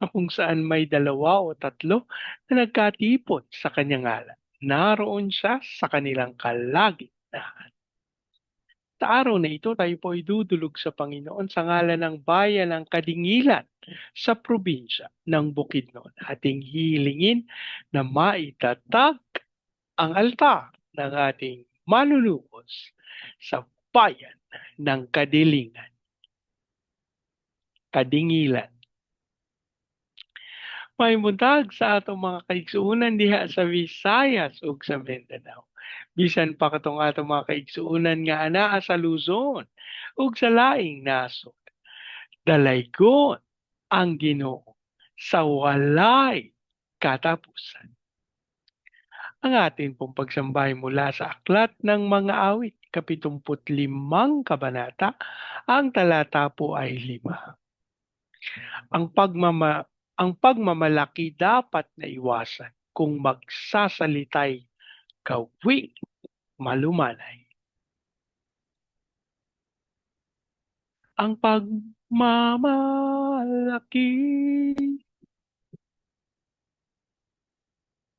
na kung saan may dalawa o tatlo na nagkatipon sa kanyang ngalan. Naroon siya sa kanilang kalagitnaan. Sa araw na ito, tayo po ay dudulog sa Panginoon sa ngalan ng bayan ng Kadingilan sa probinsya ng Bukidnon. Ating hilingin na maitatag ang altar ng ating manunubos sa bayan ng Kadilingan. Kadingilan. May buntag sa atong mga kaigsuunan diha sa Visayas ug sa Mindanao. Bisan pa katong atong mga kaigsuunan nga anaa sa Luzon ug sa laing nasod. Dalaygon ang Ginoo sa walay katapusan. Ang atin pong pagsambahay mula sa aklat ng mga awit, kapitumput limang kabanata, ang talata po ay lima. Ang pagmama ang pagmamalaki dapat na iwasan kung magsasalitay gawing malumanay. Ang pagmamalaki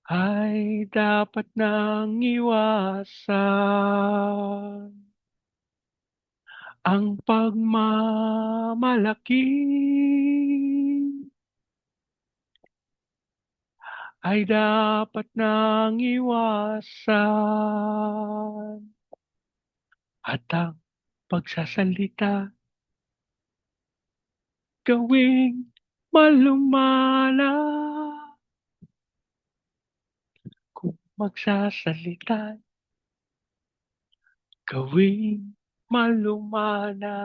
ay dapat nang iwasan. Ang pagmamalaki ay dapat nang iwasan. At ang pagsasalita gawing malumala. Kung magsasalita gawing malumana.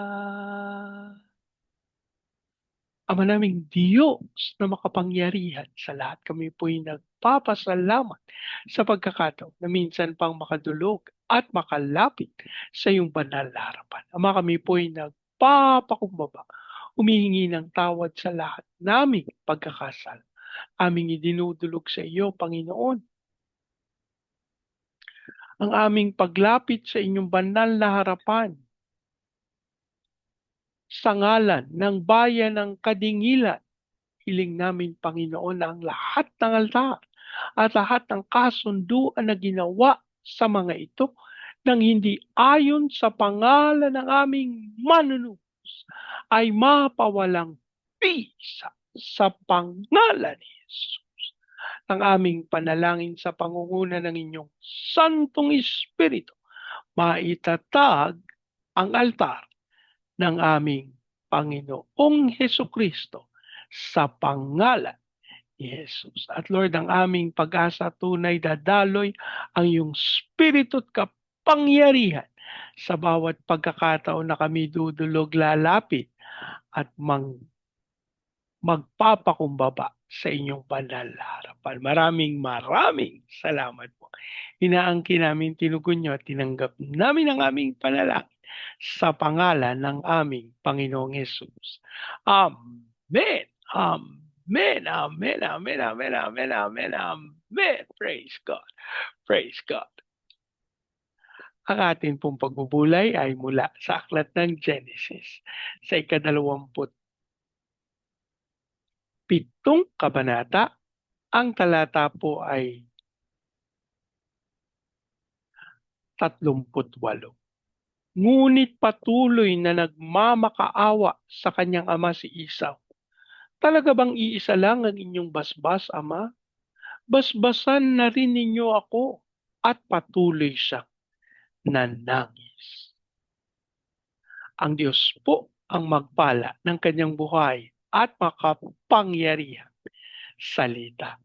Ama naming Diyos na makapangyarihan sa lahat kami po'y nagpapasalamat sa pagkakataon na minsan pang makadulog at makalapit sa iyong banal na harapan. Ama kami po'y nagpapakumbaba, humihingi ng tawad sa lahat naming pagkakasal. Aming idinudulog sa iyo, Panginoon. Ang aming paglapit sa inyong banal na harapan sa ngalan ng bayan ng Kadingilan. Hiling namin, Panginoon, ang lahat ng altar at lahat ng kasunduan na ginawa sa mga ito nang hindi ayon sa pangalan ng aming manunubos ay mapawalang pisa sa pangalan ni Jesus. Ang aming panalangin sa pangunguna ng inyong Santong Espiritu, maitatag ang altar ng aming Panginoong Heso Kristo sa pangalan ni Jesus. At Lord, ang aming pag-asa tunay dadaloy ang iyong spirito at kapangyarihan sa bawat pagkakataon na kami dudulog lalapit at mang magpapakumbaba sa inyong banal na harapan. Maraming maraming salamat po. Inaangkin namin, tinugon nyo at tinanggap namin ang aming panalangin sa pangalan ng aming Panginoong Yesus. Amen. Amen. Amen. Amen. Amen. Amen. Amen. Amen. Praise God. Praise God. Ang atin pong pagbubulay ay mula sa aklat ng Genesis sa ikadalawamput pitong kabanata. Ang talata po ay tatlumput walo. Ngunit patuloy na nagmamakaawa sa kanyang ama si Isaw. Talaga bang iisa lang ang inyong basbas, ama? Basbasan na rin ninyo ako at patuloy siyang nanangis. Ang Diyos po ang magpala ng kanyang buhay at makapangyarihan salita.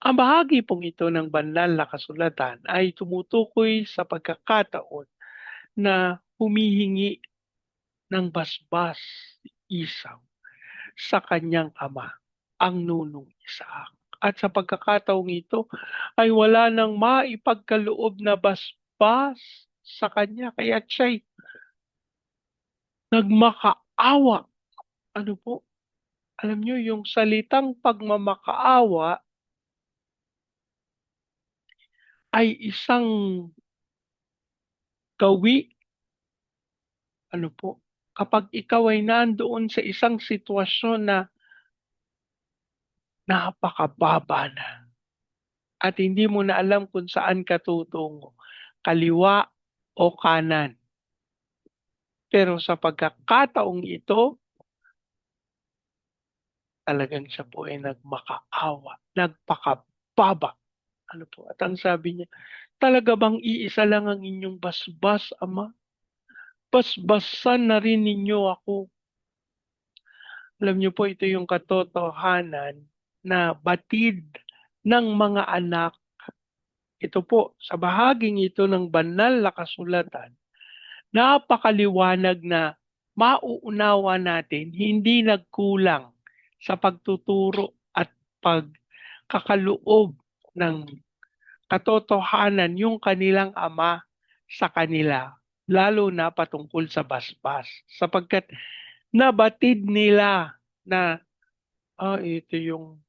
Ang bahagi pong ito ng banal na kasulatan ay tumutukoy sa pagkakataon na humihingi ng basbas isaw sa kanyang ama ang nunong Isaac. At sa pagkakataong ito ay wala nang maipagkaloob na basbas sa kanya. Kaya siya'y nagmakaawa. Ano po? Alam niyo, yung salitang pagmamakaawa ay isang gawi. Ano po? Kapag ikaw ay nandoon sa isang sitwasyon na napakababa na at hindi mo na alam kung saan ka tutungo, kaliwa o kanan. Pero sa pagkakataong ito, talagang siya po ay nagmakaawa, nagpakababa. Ano po? At ang sabi niya, talaga bang iisa lang ang inyong basbas, Ama? Basbasan na rin ninyo ako. Alam niyo po, ito yung katotohanan na batid ng mga anak. Ito po, sa bahaging ito ng banal na kasulatan, napakaliwanag na mauunawa natin, hindi nagkulang sa pagtuturo at pagkakaloob ng katotohanan yung kanilang ama sa kanila, lalo na patungkol sa basbas. Sapagkat nabatid nila na oh, ito yung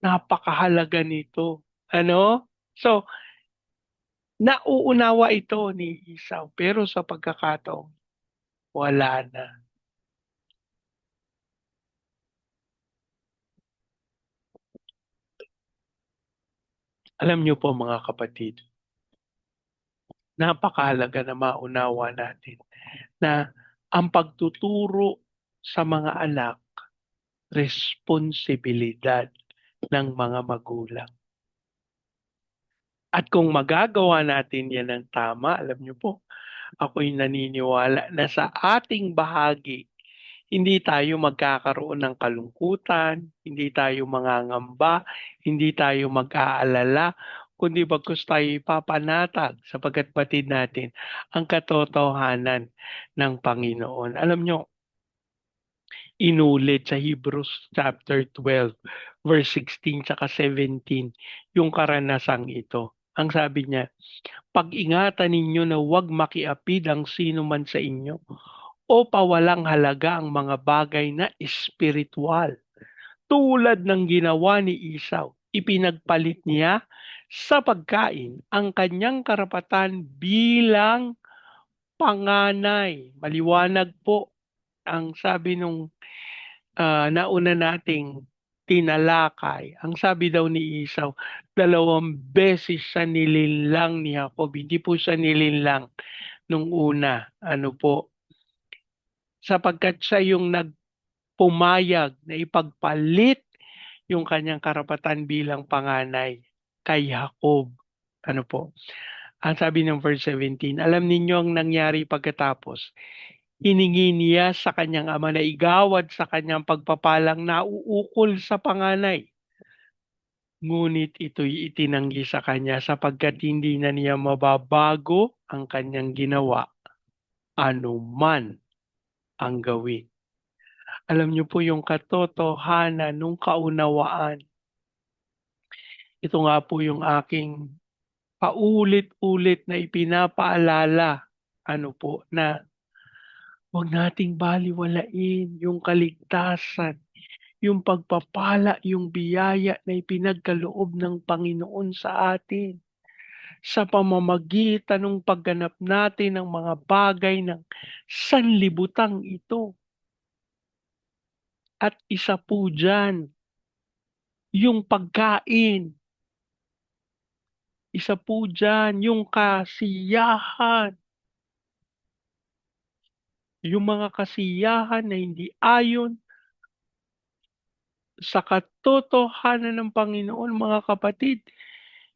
napakahalaga nito. Ano? So, nauunawa ito ni Isaw, pero sa pagkakataong wala na. Alam niyo po mga kapatid, napakahalaga na maunawa natin na ang pagtuturo sa mga anak, responsibilidad ng mga magulang. At kung magagawa natin yan ng tama, alam niyo po, ako'y naniniwala na sa ating bahagi, hindi tayo magkakaroon ng kalungkutan, hindi tayo mangangamba, hindi tayo mag-aalala, kundi bagkus tayo ipapanatag sapagkat batid natin ang katotohanan ng Panginoon. Alam nyo, inulit sa Hebrews chapter 12, verse 16 tsaka 17, yung karanasang ito. Ang sabi niya, pag-ingatan ninyo na huwag makiapid ang sino man sa inyo o pawalang halaga ang mga bagay na espiritual. Tulad ng ginawa ni Isaw, ipinagpalit niya sa pagkain ang kanyang karapatan bilang panganay. Maliwanag po ang sabi nung uh, nauna nating tinalakay. Ang sabi daw ni Isaw, dalawang beses sa nilinlang ni Jacob. Hindi po siya nilinlang nung una. Ano po, sapagkat siya yung nagpumayag na ipagpalit yung kanyang karapatan bilang panganay kay Jacob. Ano po? Ang sabi ng verse 17, alam ninyo ang nangyari pagkatapos. Hiningi niya sa kanyang ama na igawad sa kanyang pagpapalang nauukol sa panganay. Ngunit ito'y itinanggi sa kanya sapagkat hindi na niya mababago ang kanyang ginawa anuman ang gawin. Alam niyo po yung katotohanan nung kaunawaan. Ito nga po yung aking paulit-ulit na ipinapaalala ano po na huwag nating baliwalain yung kaligtasan, yung pagpapala, yung biyaya na ipinagkaloob ng Panginoon sa atin sa pamamagitan ng pagganap natin ng mga bagay ng sanlibutang ito. At isa po dyan, yung pagkain. Isa po dyan, yung kasiyahan. Yung mga kasiyahan na hindi ayon sa katotohanan ng Panginoon, mga kapatid,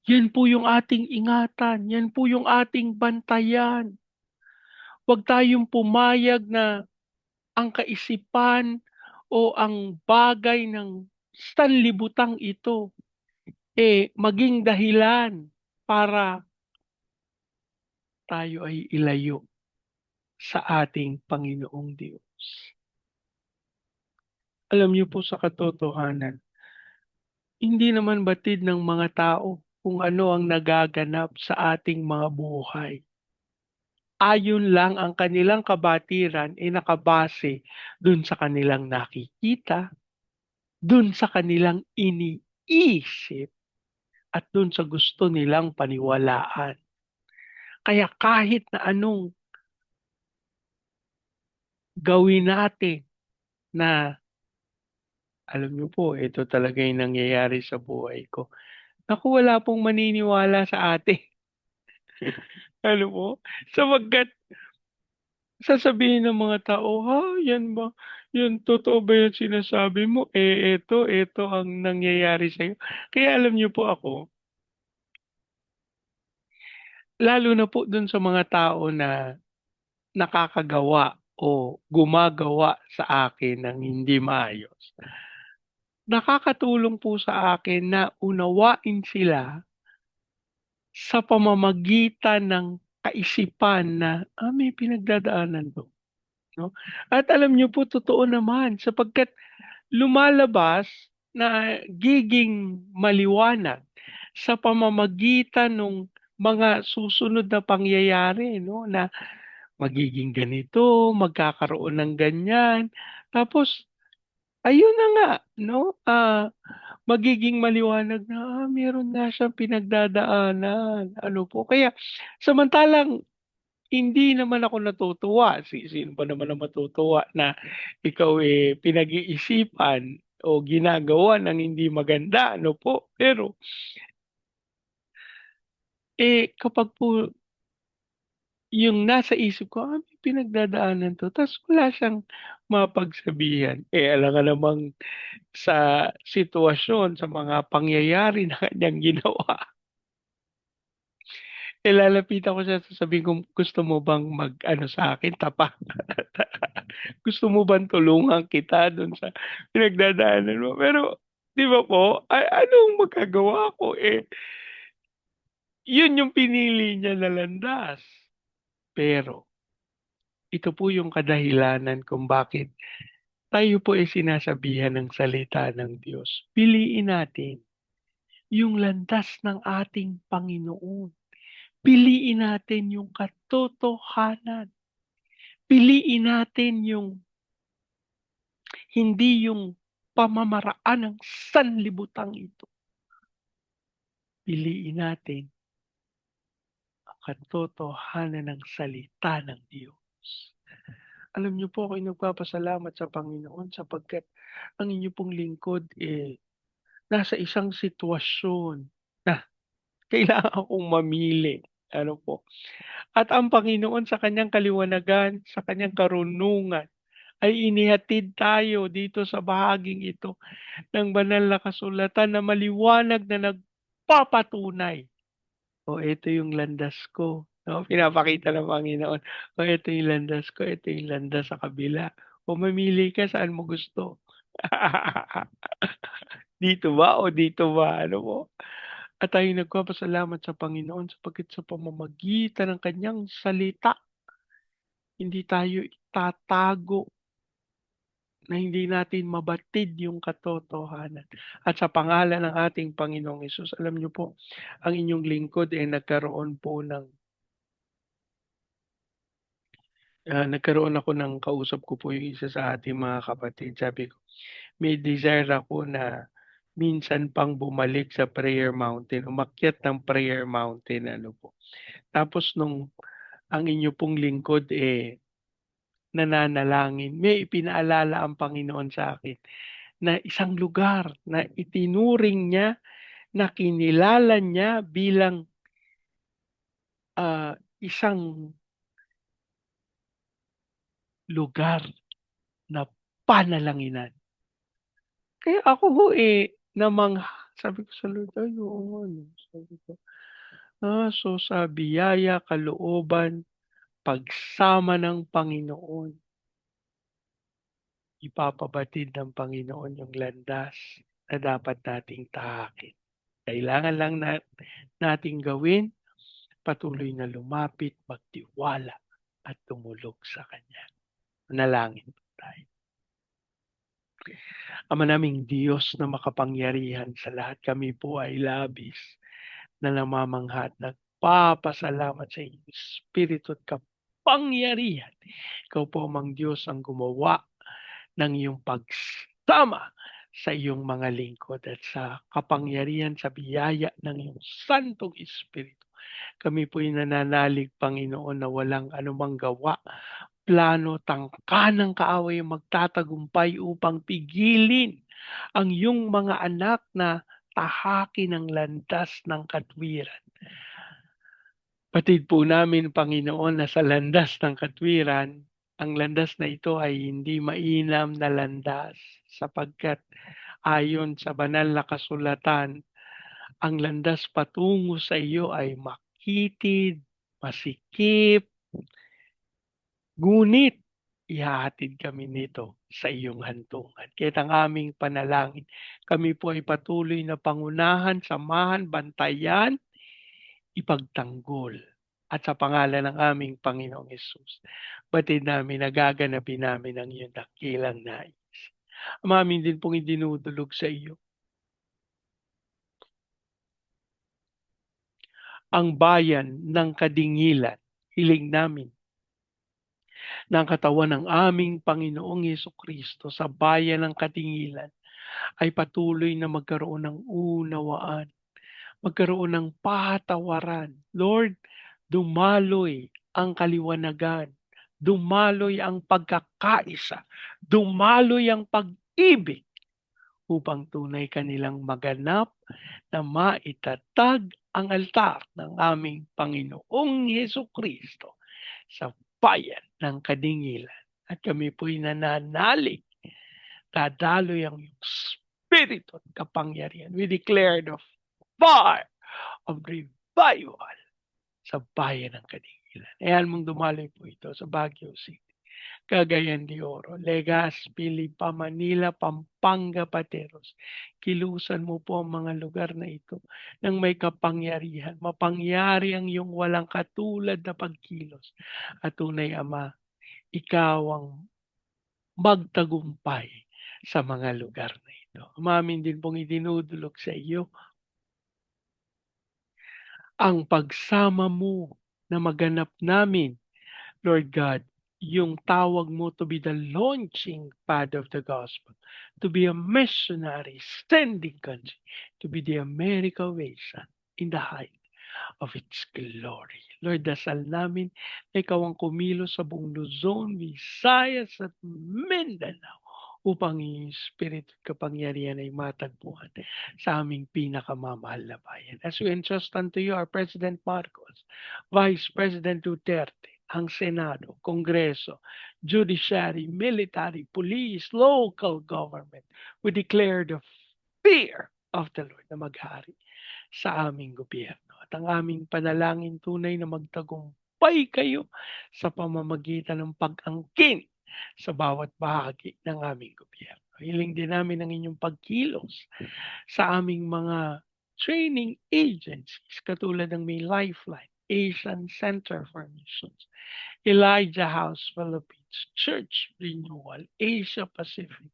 yan po yung ating ingatan, yan po yung ating bantayan. Huwag tayong pumayag na ang kaisipan o ang bagay ng sanlibutang ito eh maging dahilan para tayo ay ilayo sa ating Panginoong Diyos. Alam niyo po sa katotohanan hindi naman batid ng mga tao kung ano ang nagaganap sa ating mga buhay. Ayon lang ang kanilang kabatiran ay nakabase dun sa kanilang nakikita, dun sa kanilang iniisip, at dun sa gusto nilang paniwalaan. Kaya kahit na anong gawin natin na alam niyo po, ito talaga yung nangyayari sa buhay ko. Naku, wala pong maniniwala sa atin. Ano po? Sapagkat sasabihin ng mga tao, "Ha, yan ba? Yan totoo ba yung sinasabi mo? Eh, eto, eto ang nangyayari sa'yo." Kaya alam niyo po ako lalo na po dun sa mga tao na nakakagawa o gumagawa sa akin ng hindi maayos. Nakakatulong po sa akin na unawain sila sa pamamagitan ng kaisipan na, ah, may pinagdadaanan 'to, 'no? At alam niyo po totoo naman sapagkat lumalabas na giging maliwanag sa pamamagitan nung mga susunod na pangyayari 'no, na magiging ganito, magkakaroon ng ganyan, tapos ayun na nga 'no, ah, magiging maliwanag na, ah, meron nga siyang pinagdadaanan, ano po. Kaya samantalang hindi naman ako natutuwa, si sino ba naman ang matutuwa na ikaw, eh, pinag-iisipan o ginagawa ng hindi maganda, ano po. Pero eh, kapag po yung nasa isip ko, ah, may pinagdadaanan 'to, ta's wala siyang mapagsabihan, eh, alangan namang sa sitwasyon, sa mga pangyayari na kanyang ginawa eh, lalapitan ko siya sasabihin kong, "Gusto mo bang mag-ano sa'kin, tapa? Gusto mo bang tulungan kita dun sa pinagdadaanan mo?" Pero 'di ba po, a anong magagawa ko, eh yun yung pinili niya na landas. Pero ito po yung kadahilanan kung bakit tayo po ay sinasabihan ng salita ng Diyos. Piliin natin yung landas ng ating Panginoon. Piliin natin yung katotohanan. Piliin natin yung hindi yung pamamaraan ng sanlibutang ito. Piliin natin katotohanan ng salita ng Diyos. Alam niyo po ako'y nagpapasalamat sa Panginoon sapagkat ang inyo pong lingkod, eh, nasa isang sitwasyon na kailangan kong mamili, ano po. At ang Panginoon sa kanyang kaliwanagan, sa kanyang karunungan, ay inihatid tayo dito sa bahaging ito ng banal na kasulatan na maliwanag na nagpapatunay. O ito yung landas ko, 'no, pinapakita ng Panginoon, o ito yung landas ko, ito yung landas sa kabila. O mamili ka saan mo gusto. Dito ba o dito ba, ano po. At tayo'y nagpapasalamat sa Panginoon sapagkat sa pamamagitan ng kanyang salita, hindi tayo itatago na hindi natin mabatid yung katotohanan. At sa pangalan ng ating Panginoong Hesus, alam niyo po, ang inyong lingkod ay nagkaroon po ng ah, nagkaroon ako ng kausap ko po yung isa sa ating mga kapatid. Sabi ko, may desire ako na minsan pang bumalik sa prayer mountain, umakyat ng prayer mountain, ano po. Tapos nung ang inyo pong lingkod, eh, nananalangin, may ipinaalala ang Panginoon sa akin na isang lugar na itinuring niya, na kinilala niya bilang ah, isang lugar na panalanginan. Kaya ako ho, eh, namangha, sabi ko sa Lord, "Ay, oo nga 'no." Sabi ko. Ah, so sa biyaya, kalooban, pagsama ng Panginoon ipapabatid ng Panginoon yung landas na dapat nating tahakin. Kailangan lang na nating gawin, patuloy na lumapit, magtiwala at tumulog sa Kanya. Manalangin po tayo. Ama naming Diyos na makapangyarihan sa lahat, kami po ay labis na namamangha at nagpapasalamat sa inyong Espiritu at kapangyarihan. Ikaw po mang Diyos ang gumawa ng iyong pagsama sa iyong mga lingkod at sa kapangyarihan sa biyaya ng iyong Santong Espiritu. Kami po'y nananalig, Panginoon, na walang anumang gawa plano, tangka ng kaaway magtatagumpay upang pigilin ang iyong mga anak na tahaki ng landas ng katwiran. Patid po namin, Panginoon, na sa landas ng katwiran, ang landas na ito ay hindi mainam na landas sapagkat ayon sa banal na kasulatan, ang landas patungo sa iyo ay makitid, masikip, Ngunit ihahatid kami nito sa iyong hantungan. Kaya't ang aming panalangin, kami po ay patuloy na pangunahan, samahan, bantayan, ipagtanggol. At sa pangalan ng aming Panginoong Yesus, batid namin, nagaganapin namin ang iyong dakilang nais. Amin din pong idinudulog sa iyo. Ang bayan ng kadingilan, hiling namin, ng katawan ng aming Panginoong Yeso Kristo sa bayan ng Katingilan ay patuloy na magkaroon ng unawaan, magkaroon ng patawaran. Lord, dumaloy ang kaliwanagan, dumaloy ang pagkakaisa, dumaloy ang pag-ibig upang tunay kanilang maganap na maitatag ang altar ng aming Panginoong Yeso Kristo sa bayan ng kadingilan. At kami po'y nananalig. Dadaloy ang iyong spirito at kapangyarihan. We declare the fire of revival sa bayan ng kadingilan. Ayan mong dumaloy po ito sa Baguio City. Cagayan de Oro, Legazpi, pa Manila, Pampanga, Pateros. Kilusan mo po ang mga lugar na ito ng may kapangyarihan. Mapangyari ang iyong walang katulad na pagkilos. At tunay, Ama, ikaw ang magtagumpay sa mga lugar na ito. Umamin din pong idinudulog sa iyo ang pagsama mo na maganap namin, Lord God, yung tawag mo to be the launching pad of the gospel, to be a missionary sending country, to be the America Vision in the height of its glory. Lord, dasal namin na ikaw ang kumilos sa buong Luzon, Visayas at Mindanao upang iyong spirit kapangyarihan ay matagpuan sa aming pinakamamahal na bayan. As we entrust unto you our President Marcos, Vice President Duterte, ang Senado, Kongreso, Judiciary, Military, Police, Local Government. We declare the fear of the Lord na maghari sa aming gobyerno. At ang aming panalangin tunay na magtagumpay kayo sa pamamagitan ng pag-angkin sa bawat bahagi ng aming gobyerno. Hiling din namin ang inyong pagkilos sa aming mga training agencies katulad ng may Lifeline, Asian Center for Missions, Elijah House Philippines, Church Renewal, Asia Pacific,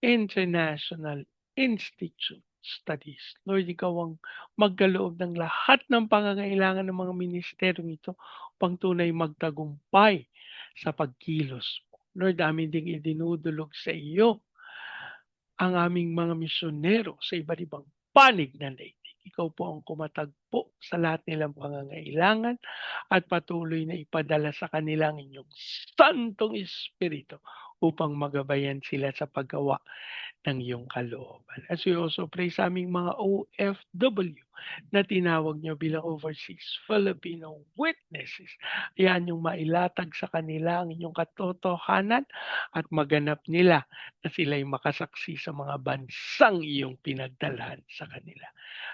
International Institute Studies. Lord, ikaw ang magkaloob ng lahat ng pangangailangan ng mga ministeryong ito upang tunay magtagumpay sa pagkilos. Lord, amin ding idinudulog sa iyo ang aming mga misyonero sa iba't ibang panig ng daigdig. Ikaw po ang kumatagpo sa lahat nilang pangangailangan at patuloy na ipadala sa kanila ang inyong Santong Espiritu upang magabayan sila sa paggawa ng iyong kalooban. As we also pray sa aming mga OFW na tinawag niyo bilang overseas Filipino witnesses. Yan yung mailatag sa kanila ang inyong katotohanan at maganap nila na sila'y makasaksi sa mga bansang iyong pinagdalhan sa kanila.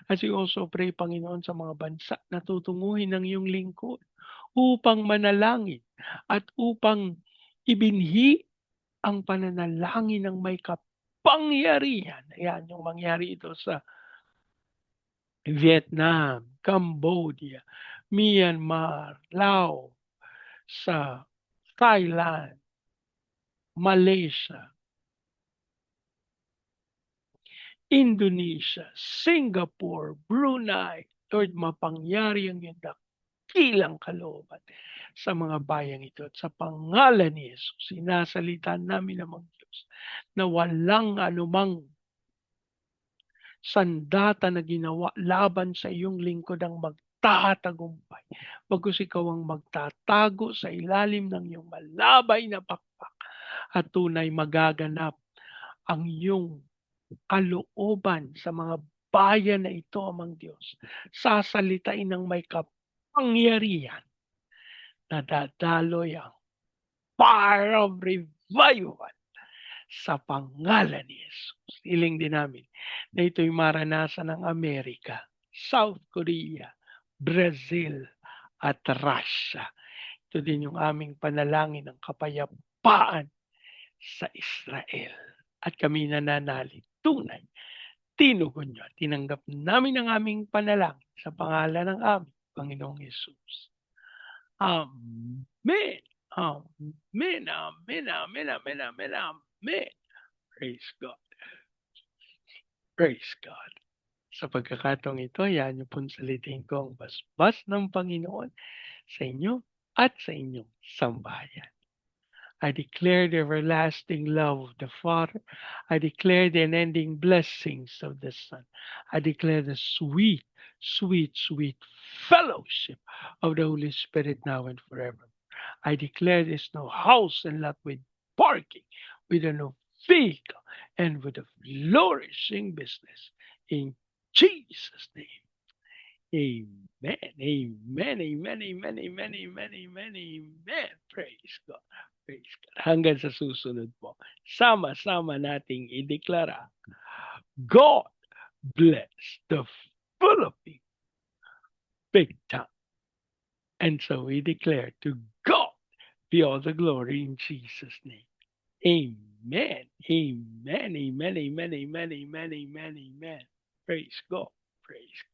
As we also pray, Panginoon, sa mga bansa na tutunguhin ng iyong lingkod upang manalangin at upang ibinhi ang pananalangin ng may kapangyarihan. Ayan yung mangyari ito sa Vietnam, Cambodia, Myanmar, Laos, sa Thailand, Malaysia, Indonesia, Singapore, Brunei. Lord, mapangyari ang iyong dakilang kalooban sa mga bayang ito. At sa pangalan ni Jesus, sinasalita namin ang mga na walang anumang sandata na ginawa laban sa iyong lingkod ang magtatagumpay. Bagkus ikaw ang magtatago sa ilalim ng iyong malabay na pakpak at tunay magaganap ang iyong kalooban sa mga bayan na ito, amang Diyos. Sasalitain ng may kapangyarihan na dadaloy ang fire of revival sa pangalan ni Jesus. Iling din namin na ito'y maranasan ng Amerika, South Korea, Brazil, at Russia. Ito din yung aming panalangin ng kapayapaan sa Israel. At kami nananalig tunay. Tinugon nyo. Tinanggap namin ang aming panalangin sa pangalan ng aming Panginoong Yesus. Amen. Amen. Amen. Amen. Amen. Amen. Amen. Praise God. Praise God. Sa pagkakataong ito, yan yung pong salitin ko ang basbas ng Panginoon sa inyo at sa inyong sambayan. I declare the everlasting love of the Father. I declare the unending blessings of the Son. I declare the sweet, sweet, sweet fellowship of the Holy Spirit now and forever. I declare there's no house and lot with parking, with an vehicle and with a flourishing business in Jesus' name. Amen, amen, amen, amen, amen, amen, amen, amen. Praise God. Praise God. Hanggang sa susunod po, sama-sama nating ideklara, God bless the Philippines big time. And so we declare to God be all the glory in Jesus' name. Amen. Amen. Amen. Amen. Amen. Amen. Amen. Amen. Praise God. Praise.